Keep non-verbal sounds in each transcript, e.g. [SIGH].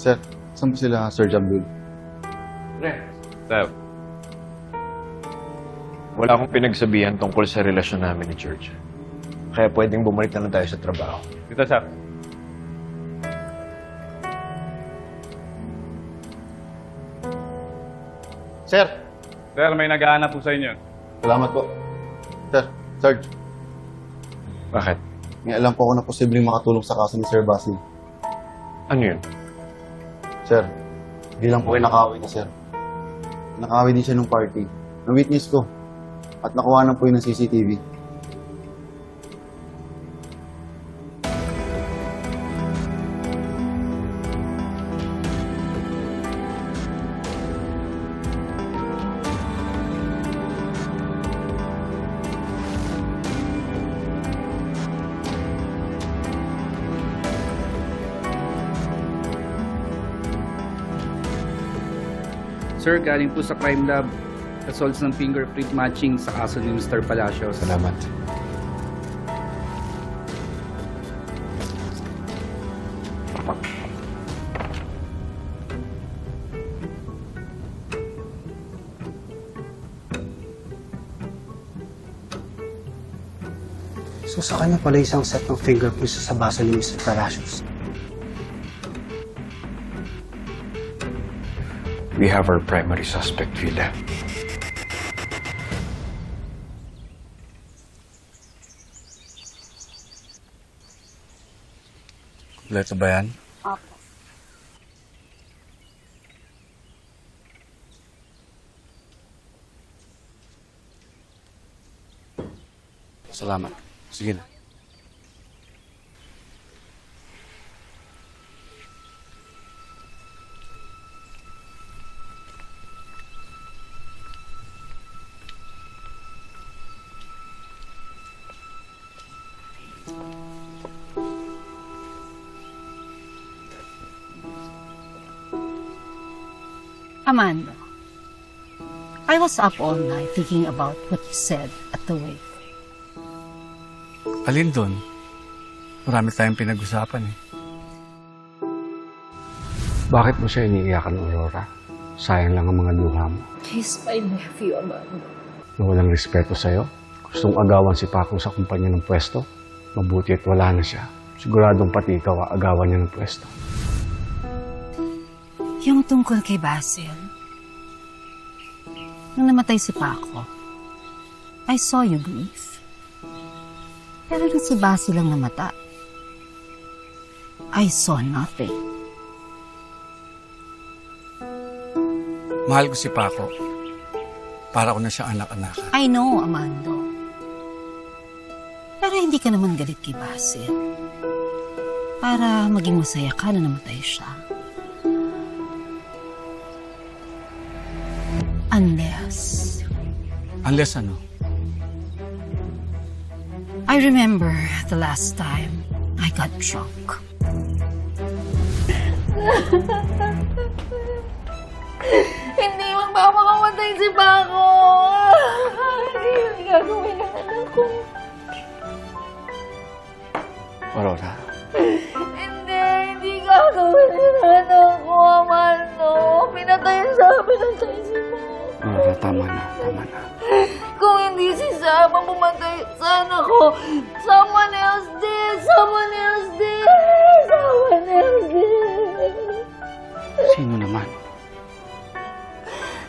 Sir, saan sila Sir Jabdul? Sir, Wala akong pinagsabihan tungkol sa relasyon namin ni George. Kaya pwedeng bumalik na lang tayo sa trabaho. dito sir. Sir! Sir, may nag-aanap po sa inyo. Salamat po. Sir, Sarge, Bakit? may alam po ako na posibleng makatulong sa kaso ni Sir Basil. Ano yun? Sir, hindi lang po kayo nakaway na, sir. Nakaway din siya nung party. Na-witness ko. At nakuha na po yun ng CCTV. Sir, galing po sa crime lab. Results ng fingerprint matching sa kaso ni Mr. Palacios. Salamat. So sa kanya pala isang set ng fingerprints sa baso ni Mr. Palacios. We have our primary suspect, Villa. Kompleto ba yan? Opo. Salamat. Sige na. Amanda, I was up all night thinking about what you said at the wake. Alin doon? Marami tayong pinag-usapan eh. Bakit mo siya iniiyakan, Aurora? Sayang lang ang mga luha mo. He's my nephew, Amanda. Na walang respeto sa'yo. Gustong agawan si Pakong sa kumpanya ng pwesto. Mabuti at wala na siya. Siguradong pati ikaw aagawan niya ng pwesto. Yung tungkol kay Basil. Nung namatay si Paco, I saw you grieve. Pero nung si Basil ang namata, I saw nothing. Mahal ko si Paco. Para ko na siya anak-anakan. I know, Amando. Pero hindi ka naman galit kay Basil. Para maging masaya ka na namatay siya. Unless... Unless ano, I remember the last time I got drunk. [LAUGHS] Hindi magpapakamatay si Paco! [LAUGHS] Hindi yun gagawin ng anak ko. Aurora, Hindi, hindi gagawin ng anak ko, Amando. Pinatay sa pinatay si Paco. Aurora, tama na, tama na. Kung hindi si Sam ang pumatay sa anak ko, someone else did! Someone else did! Someone else did! Sino naman?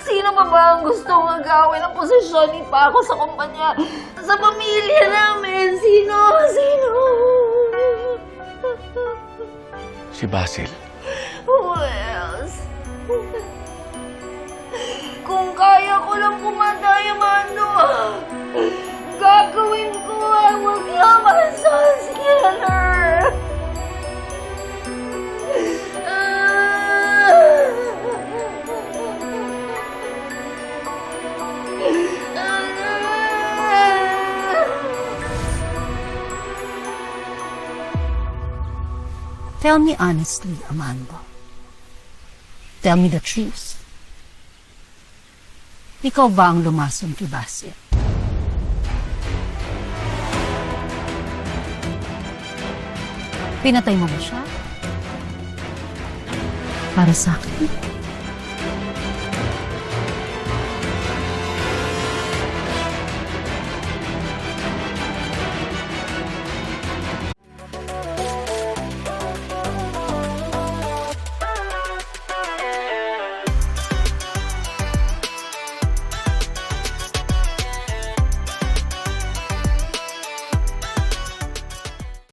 Sino pa ba ang gustong agawin ang posisyon ni Paco sa kumpanya? Sa pamilya namin? Sino? Si Basil. Else? [LAUGHS] Kung kaya ko lang pumatay ang ano, Tell me honestly, Amanda. Tell me the truth. Ikaw ba ang lumason kay Basil? Pinatay mo ba siya? Para sa akin,